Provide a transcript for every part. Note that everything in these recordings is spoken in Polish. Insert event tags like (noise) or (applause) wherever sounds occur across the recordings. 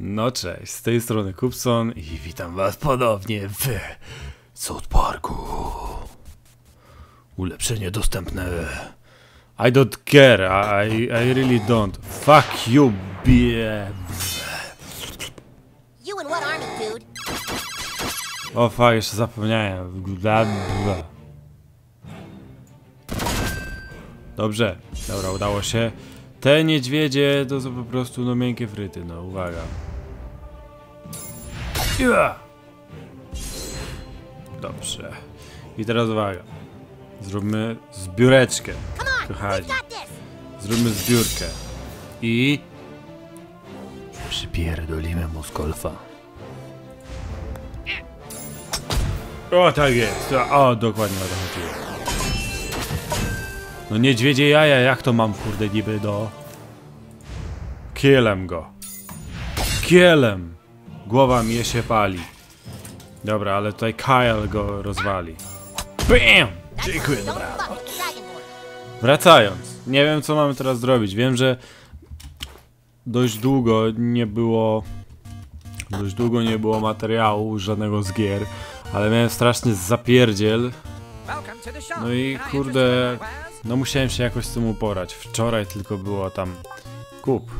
No cześć, z tej strony Kupson i witam was ponownie w South Parku. Ulepszenie dostępne. I don't care, I, I really don't. Fuck you, bie... You in what army, dude? O fuck, jeszcze zapomniałem. Dobrze, dobra, udało się. Te niedźwiedzie to są po prostu no miękkie fryty, no uwaga. Dobrze. I teraz uwaga. Zróbmy zbióreczkę. Kochani. Zróbmy zbiórkę. I... Przypierdolimy mu z golfa. O, tak jest. O, dokładnie o to chodziło. No niedźwiedzie jaja, jak to mam kurde niby do... Kielem go. Kielem. Głowa mnie się pali. Dobra, ale tutaj Kyle go rozwali. BAM! Dziękuję, dobra. Wracając, nie wiem co mamy teraz zrobić. Wiem, że dość długo nie było dość długo nie było materiału żadnego z gier, ale miałem straszny zapierdziel. No i kurde, no musiałem się jakoś z tym uporać. Wczoraj tylko było tam kup.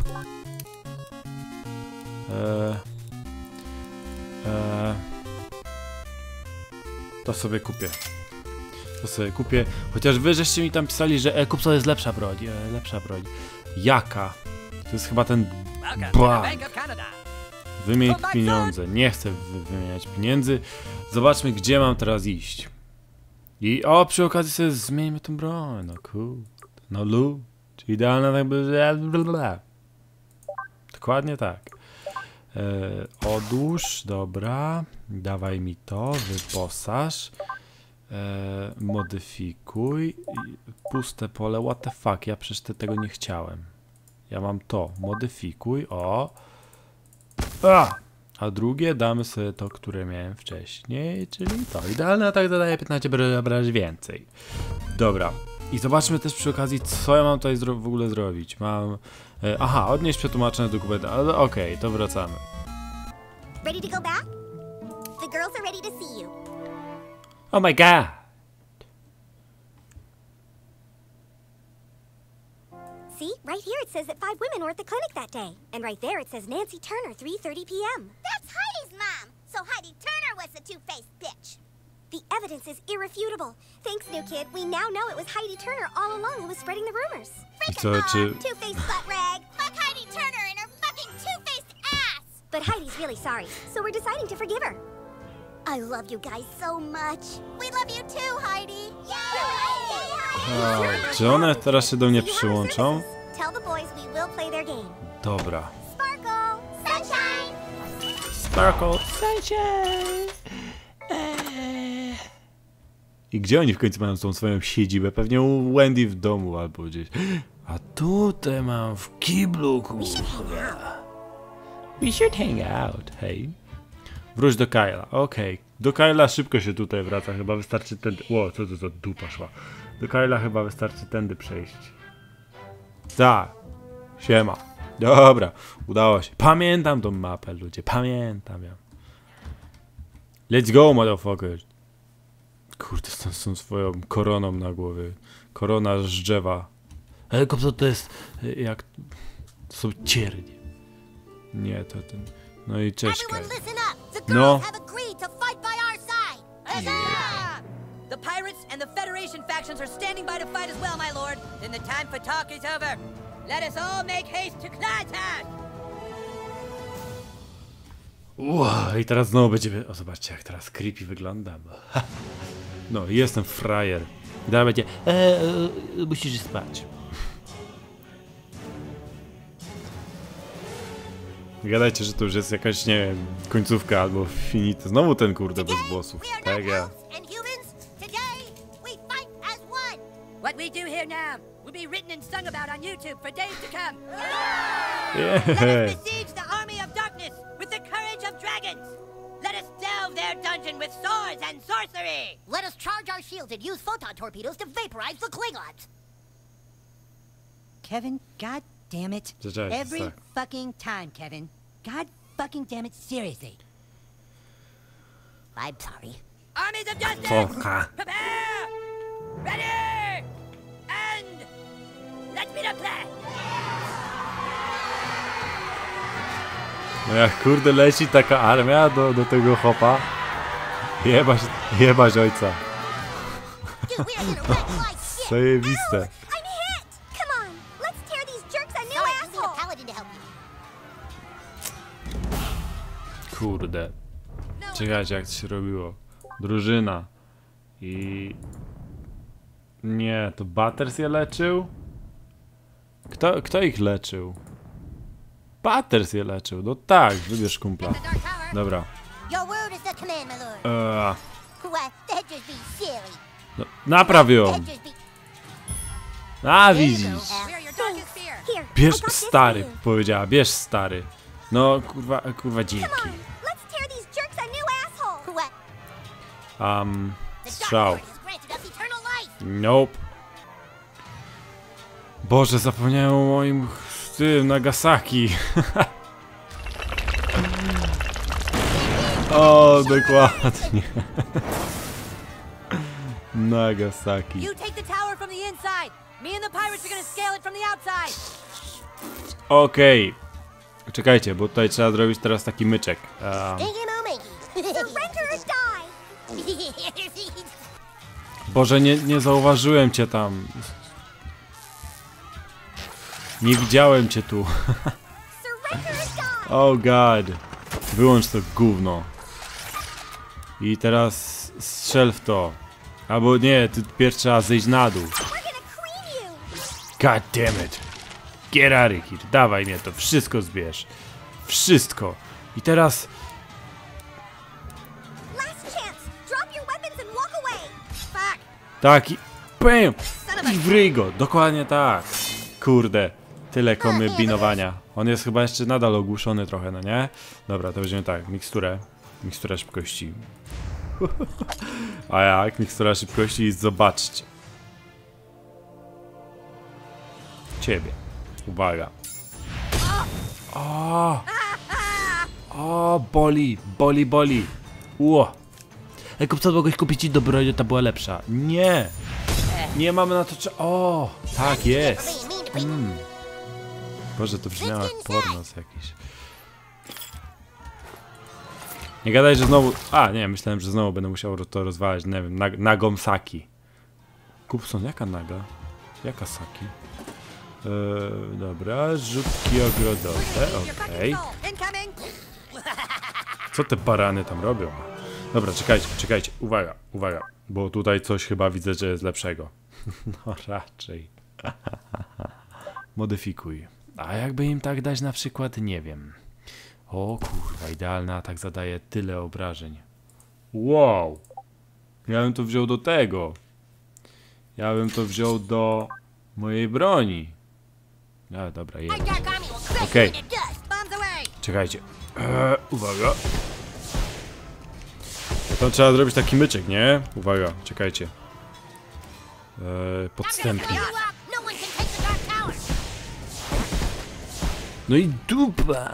Eee, eee, to sobie kupię. To sobie kupię. Chociaż wy żeście mi tam pisali, że e, kup sobie jest lepsza broń. E, lepsza broń. Jaka? To jest chyba ten Bang. Wymień pieniądze. Nie chcę wy wymieniać pieniędzy. Zobaczmy, gdzie mam teraz iść. I o, przy okazji sobie zmieńmy tą broń. No kurde. No lu. Czy idealna by... blablabla. Dokładnie tak. E, odłóż, dobra. Dawaj mi to, wyposaż. E, modyfikuj. Puste pole, what the fuck, ja przecież te- tego nie chciałem. Ja mam to, modyfikuj, o. A! A drugie damy sobie to, które miałem wcześniej, czyli to. Idealny atak zadaje 15 brać więcej. Dobra. I zobaczmy też przy okazji, co ja mam tutaj w ogóle zrobić. Mam... Aha, odnieść przetłumaczone dokumenty, ale okej, to wracamy. Ready to go back? The girls are ready to see you. Oh my god! See, right here it says that five women were at the clinic that day. And right there it says Nancy Turner, 3.30 p.m. That's Heidi's mom! So Heidi Turner was the two-faced bitch. The evidence is irrefutable. Thanks, new kid. We now know it was Heidi Turner all along who was spreading the rumors. So, mom, czy- two-faced butt rag. Fuck Heidi Turner and her fucking two-faced ass! But Heidi's really sorry, so we're deciding to forgive her. I love you guys so much. We love you too, Heidi. O, czy one teraz się do mnie przyłączą? Tell the boys we will play their game. Dobra. Sparkle, sunshine. Sparkle Sunshine! Eee. I gdzie oni w końcu mają tą swoją siedzibę? Pewnie u Wendy w domu albo gdzieś. A tutaj mam w kiblu, kurwa. We should hang out, hej. Wróć do Kyla, okej. Do Kyla szybko się tutaj wraca, chyba wystarczy tędy... Ło, co to za dupa szła. Do Kyla chyba wystarczy tędy przejść. Tak. Siema. Dobra, udało się. Pamiętam tą mapę, ludzie, pamiętam ją. Let's go, motherfuckers. Kurde, z tą, z tą swoją koroną na głowie. Korona z drzewa. Co to jest? e, Jak... To są ciernie. Nie, to ten... No i girls No. The pirates and the Federation factions are standing by to fight as well, my lord. Then the time for talk is over. Let us all make haste to Clydeside! Wow, i teraz znowu będziemy... O, zobaczcie, jak teraz creepy wyglądam. (laughs) No, jestem frajer. I będzie... E, e, musisz spać. Gadajcie, że to już jest jakaś, nie wiem, końcówka albo finito. Znowu ten kurde bez włosów. we Tak, ja. elves and humans. Today, we fight as one. What we do here now will be written and sung about on YouTube for days to come. Yeah. Let us (laughs) besiege the army of darkness with the courage of dragons. Let us delve their dungeon with swords and sorcery. Let us charge our shields and use photon torpedoes to vaporize the Klingons. Kevin, god damn it. Every tak. fucking time, Kevin. God fucking damn it seriously. I'm sorry. Armies of Justice! Foka. Prepare! Ready! And let's be the plan! No jak kurde leci taka armia do, do tego chopa. Jebać, jebać ojca. Zajebiste. Kurde. Czekajcie jak to się robiło. Drużyna. I... Nie, to Butters je leczył? Kto, kto ich leczył? Butters je leczył, no tak, wybierz kumpla. Dobra. Eee, no, napraw ją! A widzisz! Bierz stary, powiedziała, bierz stary. No, kurwa, kurwa dzięki. Um, strzał. Nope. Boże, zapomniałem o moim tym Nagasaki. (laughs) o, dokładnie. (laughs) Nagasaki. You take Czekajcie, bo tutaj trzeba zrobić teraz taki myczek. Um. Boże, nie, nie zauważyłem cię tam. Nie widziałem cię tu. (laughs) Oh god. Wyłącz to gówno. I teraz strzel w to. Albo nie, ty pierw trzeba zejść na dół. God damn it. Here. Dawaj mnie to. Wszystko zbierz. Wszystko. I teraz... Tak i... Bam! I wryj go. Dokładnie tak. Kurde. Tyle kombinowania. On jest chyba jeszcze nadal ogłuszony trochę, no nie? Dobra, to weźmiemy tak. Miksturę. Mikstura szybkości. (laughs) A jak? Mikstura szybkości i zobaczcie. Ciebie. Uwaga. O! O, boli, boli, boli. Ło. Ej, kupca mogłeś kupić ci do broni, ta była lepsza. Nie. Nie mamy na to cza- O, tak jest. People. Boże, to brzmiało jak pornos jakiś. Nie gadaj, że znowu... A, nie, myślałem, że znowu będę musiał to rozwalać, nie wiem, nag nagą saki. Kupson, jaka naga? Jaka saki? Eee, dobra, rzutki ogrodowe, okej. Incoming! Co te barany tam robią? Dobra, czekajcie, czekajcie, uwaga, uwaga, bo tutaj coś chyba widzę, że jest lepszego. (laughs) No raczej. Modyfikuj. A jakby im tak dać na przykład, nie wiem. O kurwa, idealny atak zadaje tyle obrażeń. Wow! Ja bym to wziął do tego. Ja bym to wziął do mojej broni. A, dobra, Our jest. crush Okay. Czekajcie. Eee, uwaga. To trzeba zrobić taki myczek, nie? Uwaga, czekajcie. Eee, podstępnie. No. No i dupa!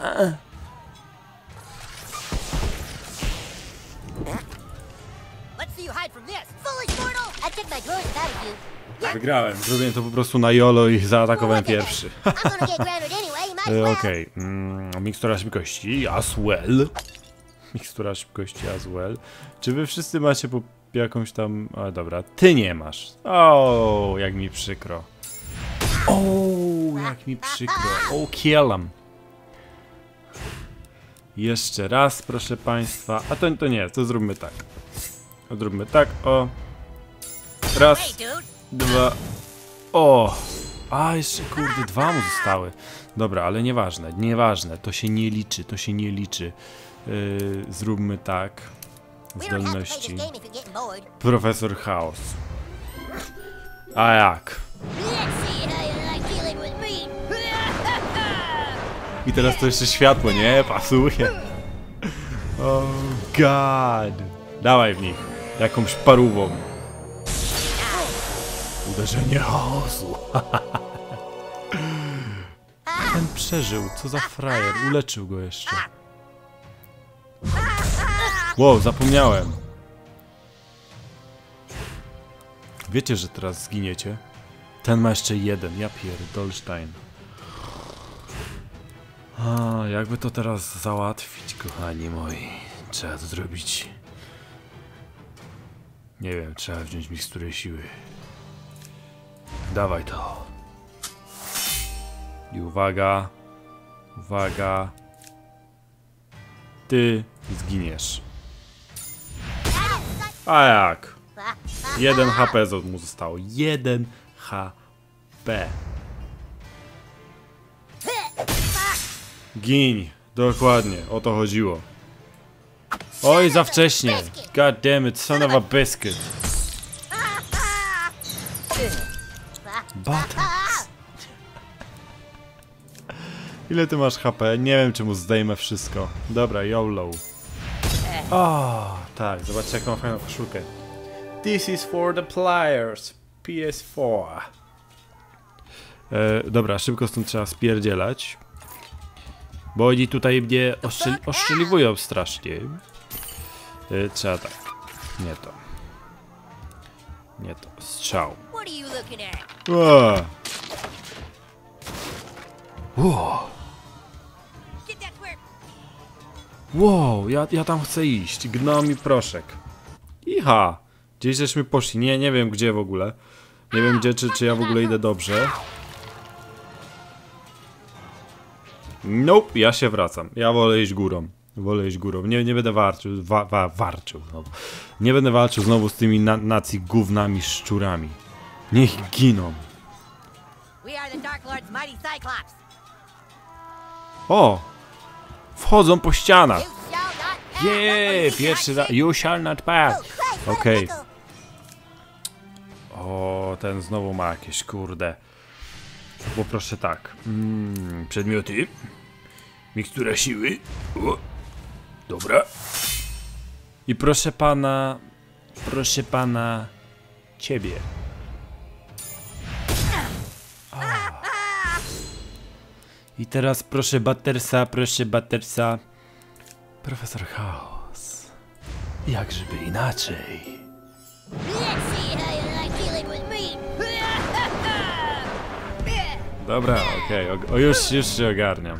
Let's see you hide from this! Foolish mortal. I took my drawers out of you. Wygrałem. Zrobiłem to po prostu na jolo i zaatakowałem pierwszy. Well. Okej. Mm, mikstura szybkości as well. Mikstura szybkości as well. Czy wy wszyscy macie po jakąś tam... A dobra, ty nie masz. O, jak mi przykro. O, jak mi przykro. O, kielam. Jeszcze raz, proszę państwa. A to, to nie, to zróbmy tak. Zróbmy tak, o. Raz! Dwa. O! A, jeszcze kurde, dwa mu zostały. Dobra, ale nieważne, nieważne. To się nie liczy, to się nie liczy. Yy, zróbmy tak. Zdolności. Profesor Chaos. A jak? I teraz to jeszcze światło, nie? Pasuje. Oh god. Dawaj w nich. Jakąś parówą. Uderzenie chaosu. (laughs) Ten przeżył, co za frajer. Uleczył go jeszcze. Wow, zapomniałem. Wiecie, że teraz zginiecie? Ten ma jeszcze jeden, ja pierdolstein. A, jakby to teraz załatwić, kochani moi? Trzeba to zrobić. Nie wiem, trzeba wziąć miksturę siły. Dawaj to. I uwaga. Uwaga. Ty zginiesz. A jak? Jeden HP mu zostało. Jeden HP. Gin. Dokładnie, o to chodziło. Oj, za wcześnie. God damn it, son of a biscuit. Buttons. (laughs) Ile ty masz HP? Nie wiem, czy mu zdejmę wszystko. Dobra, YOLO. O, tak, zobaczcie jaką fajną koszulkę. This is for the players. PS4. E, dobra, szybko stąd trzeba spierdzielać. Bo oni tutaj mnie oszczeli oszczeliwują strasznie. E, trzeba tak. Nie to. Nie to. Strzał. What are you looking at? Ua. Wow. Ja, ja tam chcę iść. Gnom i proszek. Iha! Gdzieś żeśmy poszli. Nie, nie wiem gdzie w ogóle. Nie wiem gdzie, czy, czy ja w ogóle idę dobrze. Nope, ja się wracam. Ja wolę iść górą. Wolę iść górą. Nie, nie będę walczył, wa, wa, warczył znowu. Nie będę walczył znowu z tymi na, nacji gównami szczurami. Niech giną. O! Wchodzą po ścianach. Jeee, pierwszy raz. You shall not pass. Okej. O, ten znowu ma jakieś, kurde. Poproszę tak. Mm, przedmioty. Mikstura siły. O, dobra. I proszę pana, proszę pana, ciebie. I teraz proszę Buttersa, proszę Buttersa. Profesor Chaos. Jakżeby inaczej. Dobra, okej, o, o, już, już się ogarniam.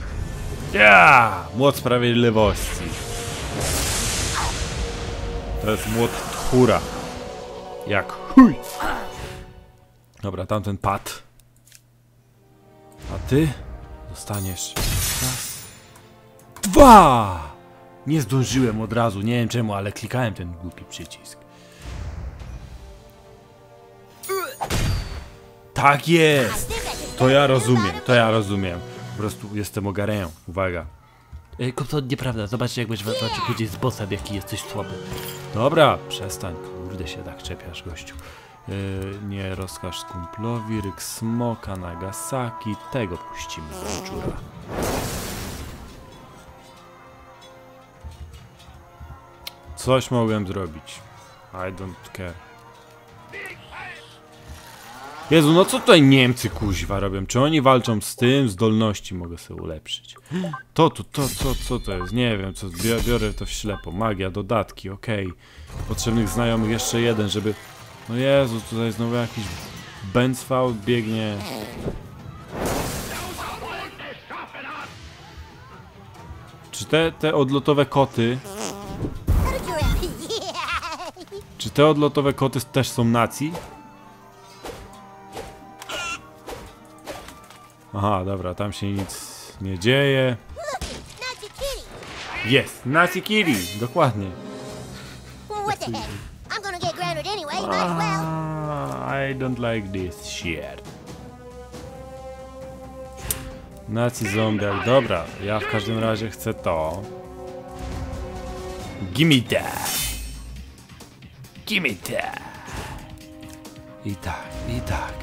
Ja! Młot sprawiedliwości. To jest młot tchóra. Jak chuj! Dobra, tamten pad. A ty dostaniesz raz, dwa! Nie zdążyłem od razu, nie wiem czemu, ale klikałem ten głupi przycisk. Tak jest! To ja rozumiem, to ja rozumiem. Po prostu jestem ogarę. Uwaga. Ej, to nieprawda, zobaczcie jak będziesz walczył pójdzie z bossem, jaki jesteś słaby. Dobra, przestań, kurde się tak czepiasz, gościu. Yy, nie rozkaż kumplowi, ryk smoka, Nagasaki, tego puścimy do szczura. Coś mogłem zrobić. I don't care. Jezu, no co tutaj Niemcy kuźwa robią? Czy oni walczą z tym? Zdolności mogę sobie ulepszyć. To, to, to, to, co to jest? Nie wiem, co biorę to w ślepo. Magia, dodatki, okej. Potrzebnych znajomych jeszcze jeden, żeby... No Jezu, tutaj znowu jakiś Benzfał biegnie. Czy te, te odlotowe koty... Czy te odlotowe koty też są nacji? Aha, dobra, tam się nic nie dzieje. Jest, Nazi Kitty, dokładnie. I don't like this shit. Nazi zombiak, dobra, ja w każdym razie chcę to. Gimme that. Gimme that. I tak, i tak.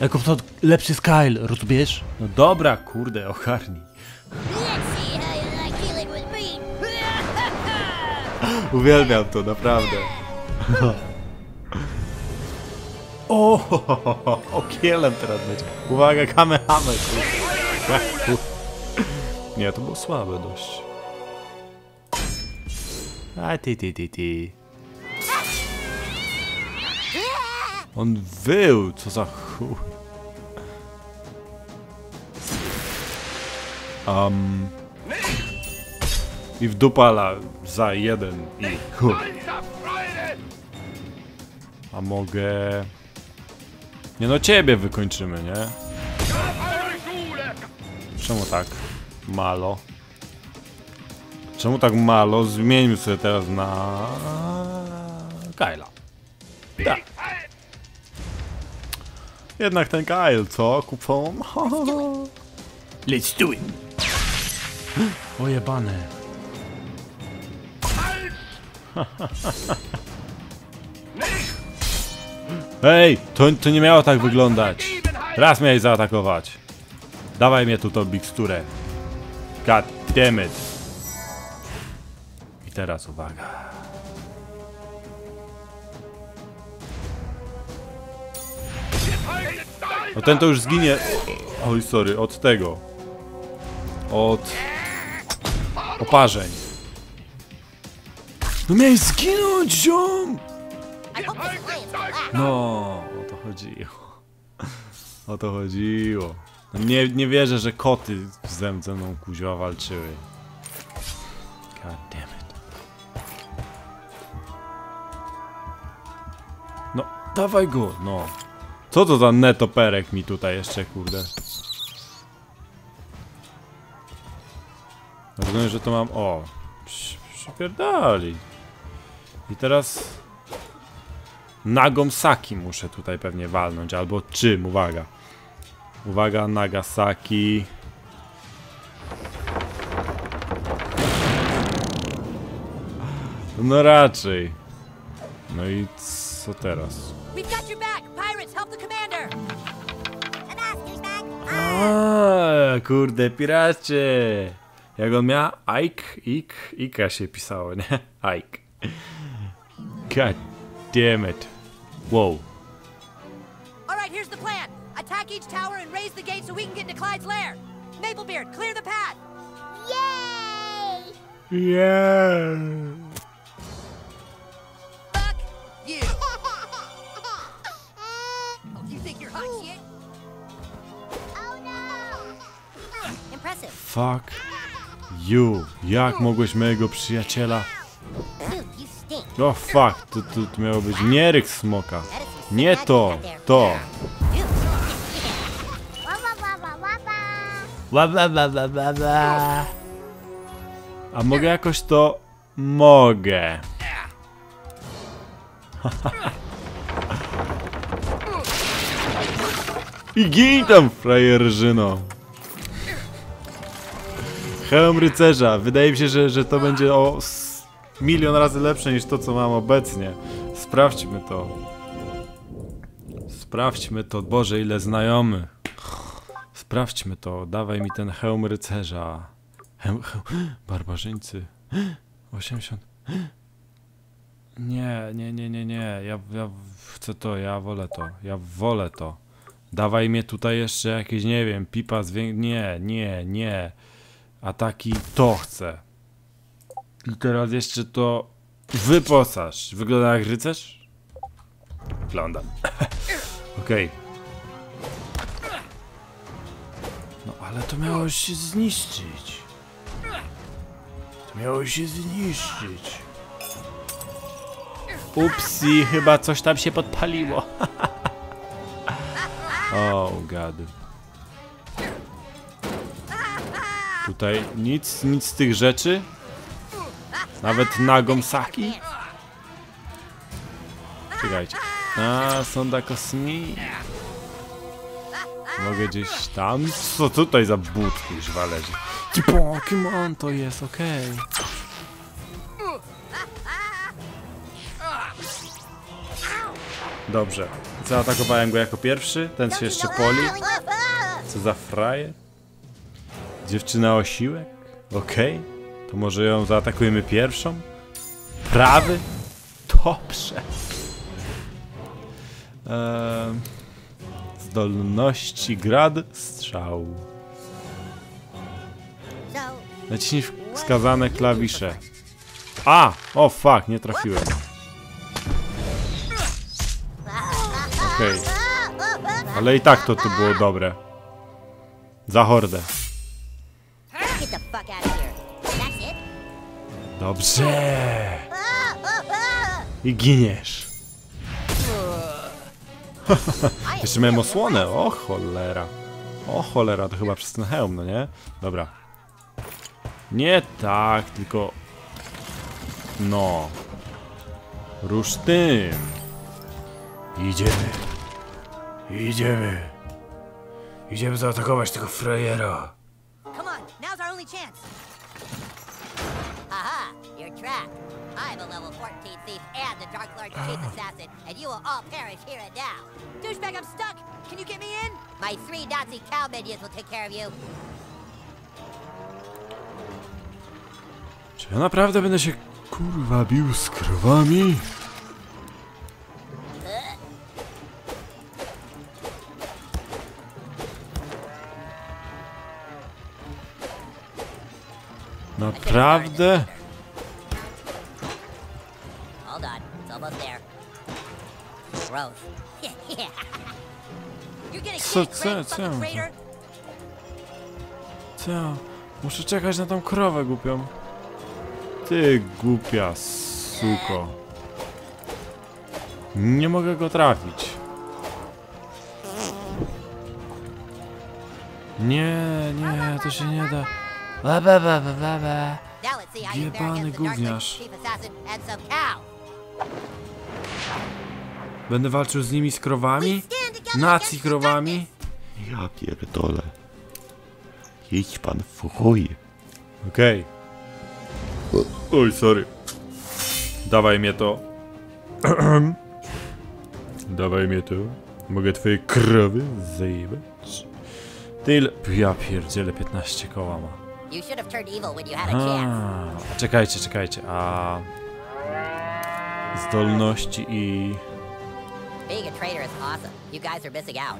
Jako to lepszy Skyle, rozumiesz? No dobra, kurde, ocharnij. Uwielbiam to, naprawdę. O, okielem teraz będzie. Uwaga, kamehame. Nie, to było słabe dość. A ty, ty, ty, ty. On wył, co za chuj. Um, I w dupala za jeden i! A mogę... Nie no, ciebie wykończymy, nie? Czemu tak? Malo. Czemu tak malo? Zmieńmy sobie teraz na... Kyla. Tak. Jednak ten Kyle, co? Kupon? (laughs) Let's do it! Ojebane. Hej, to, to nie miało tak wyglądać. Raz miałeś zaatakować. Dawaj mnie tu tą miksturę. God damn it. I teraz uwaga. No ten to już zginie. Oj, sorry, od tego. Od oparzeń. No miałeś zginąć, ziom! No, o to chodziło. O to chodziło. Nie, nie wierzę, że koty ze mną kuźwa walczyły. God damn it. No, dawaj go, no. Co to za netoperek mi tutaj jeszcze, kurde? Rozumiem, że to mam... O! przy- Przypierdali. I teraz... Nagomsaki muszę tutaj pewnie walnąć, albo czym, uwaga. Uwaga, Nagasaki. No raczej. No i co teraz? A, kurde, piracie. Jak on miał? Ike? Ik? Ika się pisało, nie? Ike. God damn it. Whoa. Alright, here's the plan. Attack each tower and raise the gate so we can get to Clyde's lair. Maplebeard, clear the path! Yay! Yeah. Fuck you! (laughs) Oh, you think you're hot shit? oh no! Impressive. Fuck you. Jak mogłeś mojego przyjaciela... O fuck, to, to, to miało być nie ryk smoka. Nie to, to. Wah, wah, wah. A mogę jakoś to... Mogę. (laughs) I gin tam, frajerzyno. Hełm rycerza. Wydaje mi się, że, że to będzie o milion razy lepsze niż to, co mam obecnie. Sprawdźmy to. Sprawdźmy to. Boże, ile znajomych. Sprawdźmy to. Dawaj mi ten hełm rycerza. Hełm, hełm. Barbarzyńcy. 80. Nie, nie, nie, nie, nie. Ja, ja chcę to, ja wolę to. Ja wolę to. Dawaj mnie tutaj jeszcze jakieś, nie wiem, pipa zwię... Nie, nie, nie. Ataki to chcę. I teraz jeszcze to wyposaż. Wygląda jak rycerz? Wyglądam. (laughs) Okej. No ale to miało się zniszczyć. To miało się zniszczyć. Upsi, chyba coś tam się podpaliło. (laughs) oh god. Tutaj nic, nic z tych rzeczy? Nawet Nagomsaki? Czekajcie. A, sonda kosmi. Mogę gdzieś tam? Co tutaj za but kuźwa leży? Ty Pokemon to jest, okej. Dobrze. Zaatakowałem go jako pierwszy. Ten się jeszcze poli. Co za frajer? Dziewczyna osiłek? Okej. To może ją zaatakujemy pierwszą? Prawy? Dobrze. Eee, zdolności grad strzał. Naciśnij wskazane klawisze. A! O fuck, nie trafiłem. Okej. Ale i tak to, to było dobre. Za hordę. Dobrze. I giniesz. (laughs) Jeszcze miałem osłonę. O cholera. O cholera, to chyba przez ten hełm, no nie? Dobra. Nie tak, tylko... No. Rusz tym. Idziemy. Idziemy. Idziemy zaatakować tego frajera. Come on, now's our only chance. Aha. I'm a level 14 thief and the Dark Lord's chief oh. assassin, and you will all perish here and now. Douchebag, I'm stuck. Can you get me in? My three Nazi cow minions will take care of you. Czy ja naprawdę będę się kurwa bił z krowami? Naprawdę? (laughs) Getting Co- co- co? Co? Muszę czekać na tą krowę głupią. Ty głupia suko. Nie mogę go trafić. Nie, nie, to się nie da. Ba, ba, ba, ba, ba, ba. Jebany gówniarz. Będę walczył z nimi z krowami? The krowami? Ja pierdolę. Idź pan w chuj. Okej. Oj, sorry. Dawaj mnie to. (clears throat) Dawaj mnie to. Mogę twoje krowy zajebać? Tyle. Ja pierdzielę 15 koła ma. A, czekajcie, czekajcie. A zdolności i Being a traitor is awesome. You guys are missing out.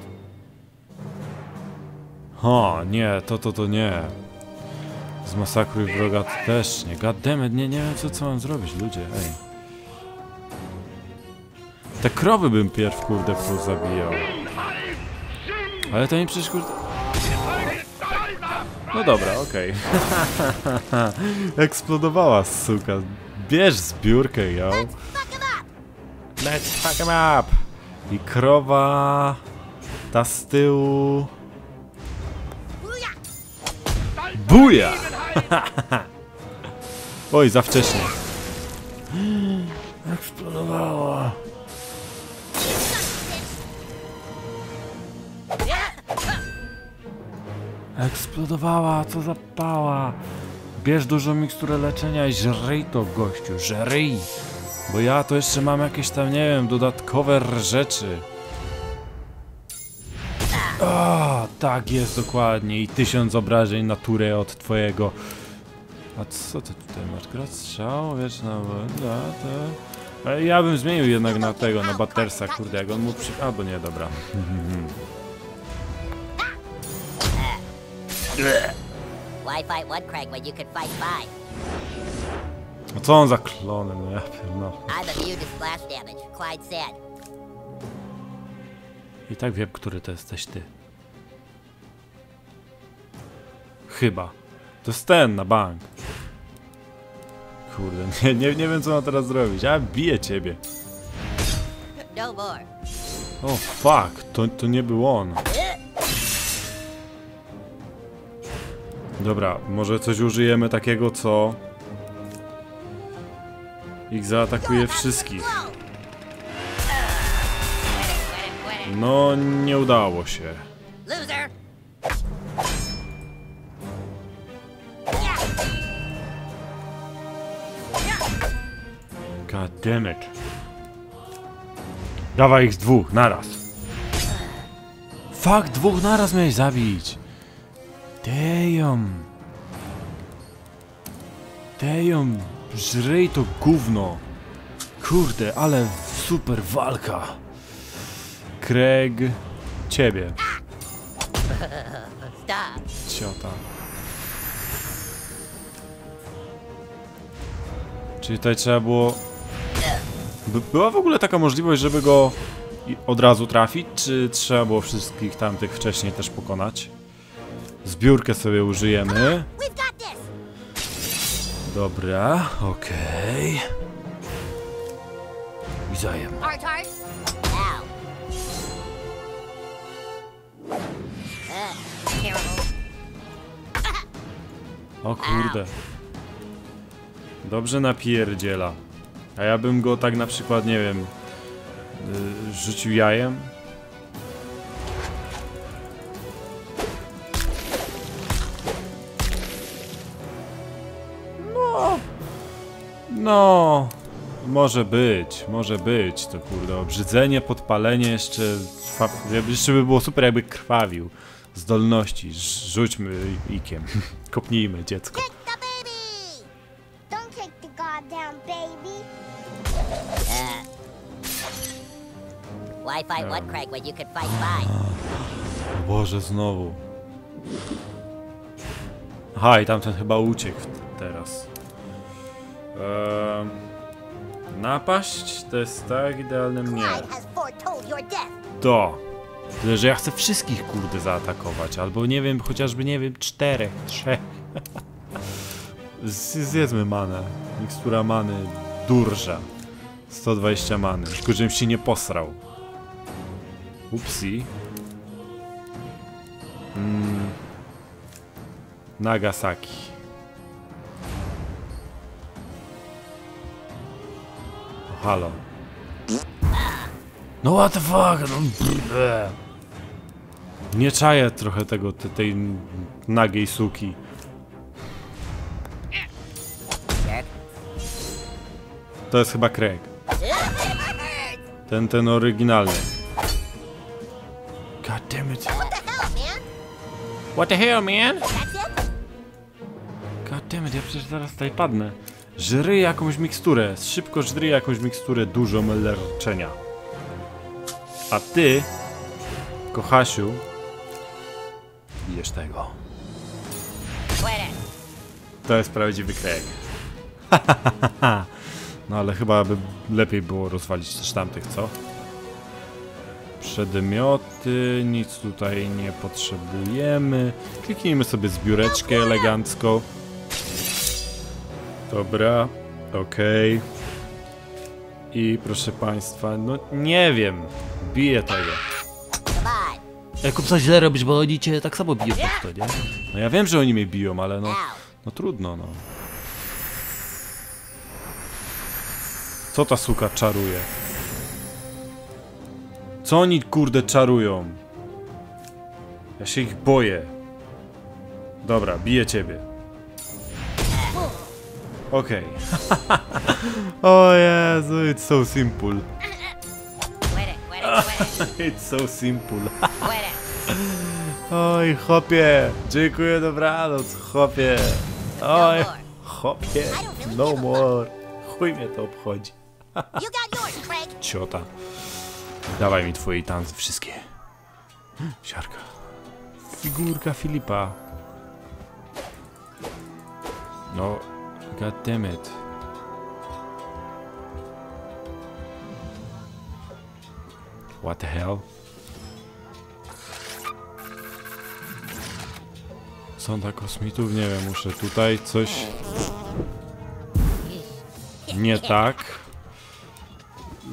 Ha, nie, to, to, to nie. Zmasakruj wroga też nie. Goddammit, nie, nie wiem co, co mam zrobić, ludzie, ej. Te krowy bym pierw, kurde, pozabijał. Ale to nie przecież, kurde... No dobra, okej. (laughs) Eksplodowała, suka. Bierz zbiórkę, yo. Let's fuck him up! I krowa... Ta z tyłu... Buja! (laughs) Oj, za wcześnie. (gasps) Eksplodowała. Eksplodowała, co za pała. Bierz dużo miksturę leczenia i żryj to, gościu, żryj. Bo ja to jeszcze mam jakieś tam, nie wiem, dodatkowe rzeczy. O, tak jest dokładnie i tysiąc obrażeń natury od twojego. A co ty tutaj masz? Grad strzał, wieczna woda, to... Ale Ja bym zmienił jednak na tego, na Battersa, kurde, jak on mu przy... Albo nie, dobra. Why fight one Craig when you could fight five? A co on za klonem, no ja pierdolę. I tak wiem, który to jesteś ty. Chyba. To jest ten na bank. Kurde, (laughs) nie, nie, nie wiem co mam teraz zrobić. A biję ciebie. No. O fuck, to, to nie był on. Dobra, może coś użyjemy takiego, co... Ich zaatakuje wszystkich. No, nie udało się. Loser! God damn it. Dawaj ich z dwóch, naraz. Fuck, dwóch naraz miałeś zabić. Damn. Damn, żryj to gówno. Kurde, ale super walka. Craig ciebie. Ciota. Czyli tutaj trzeba było... By, była w ogóle taka możliwość, żeby go od razu trafić, czy trzeba było wszystkich tamtych wcześniej też pokonać? Zbiórkę sobie użyjemy. Dobra, okej. I zajem. O kurde. Dobrze napierdziela. A ja bym go tak na przykład, nie wiem, y, rzucił jajem. No. Może być, może być. To kurde, obrzydzenie, podpalenie jeszcze. Jeszcze by było super, jakby krwawił. Zdolności. Rz- Rzućmy ikiem. (laughs) Kopnijmy dziecko. Uh, why fight one Craig when you could fight five? O Boże, znowu. Aha, i tamten chyba uciekł teraz. Ehm, napaść to jest tak idealne mnie. To. Tyle, że ja chcę wszystkich kurde zaatakować, albo nie wiem, chociażby nie wiem, czterech, trzech. Zjedzmy manę. Mikstura many durża. 120 many. Tylko żebym się nie posrał. Upsi. Mm. Nagasaki. Halo. No what the fuck? No. Nie czaję trochę tego, te, tej nagiej suki. To jest chyba Craig. Ten, ten oryginalny. God damn it. What the hell, man? God damn it, ja przecież zaraz tutaj padnę. Żry jakąś miksturę. Szybko żry jakąś miksturę dużą leczenia. A ty, kochasiu, bijesz tego. To jest prawdziwy Craig. (laughs) no ale chyba by lepiej było rozwalić też tamtych, co? Przedmioty, nic tutaj nie potrzebujemy. Kliknijmy sobie zbióreczkę elegancko. Dobra, okej. I proszę państwa, no nie wiem, biję tego. Come on. Jak coś źle robisz, bo oni cię tak samo biją pod to, nie? No ja wiem, że oni mnie biją, ale no... No trudno, no. Co ta suka czaruje? Co oni kurde czarują? Ja się ich boję. Dobra, biję ciebie. Okej. (laughs) o Jezu, it's so simple. (laughs) It's so simple. (laughs) Oj, chopie. Dziękuję, dobranoc, chopie. Oj, chopie. No more. Chuj mnie to obchodzi. Ciota. Dawaj mi twoje tansy wszystkie. Siarka. Figurka Filipa. No, god damn it. What the hell? Sonda kosmitów? Nie wiem, muszę tutaj coś... Nie tak.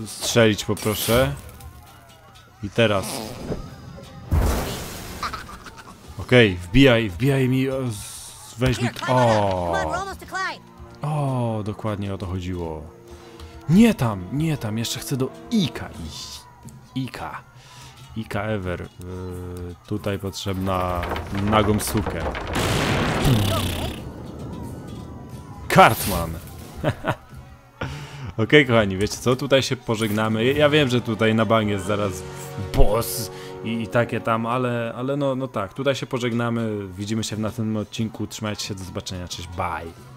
Strzelić poproszę. I teraz. Okej, wbijaj, wbijaj mi. Weź mi. O, dokładnie o to chodziło. Nie tam, nie tam, jeszcze chcę do Ika iść. Ika. Ika Ever. Yy, tutaj potrzebna nagą sukę. Kartman. (laughs) Okej, kochani, wiecie co? Tutaj się pożegnamy. Ja wiem, że tutaj na bank jest zaraz boss i, i takie tam, ale, ale no, no tak, tutaj się pożegnamy. Widzimy się w następnym odcinku. Trzymajcie się, do zobaczenia. Cześć, bye.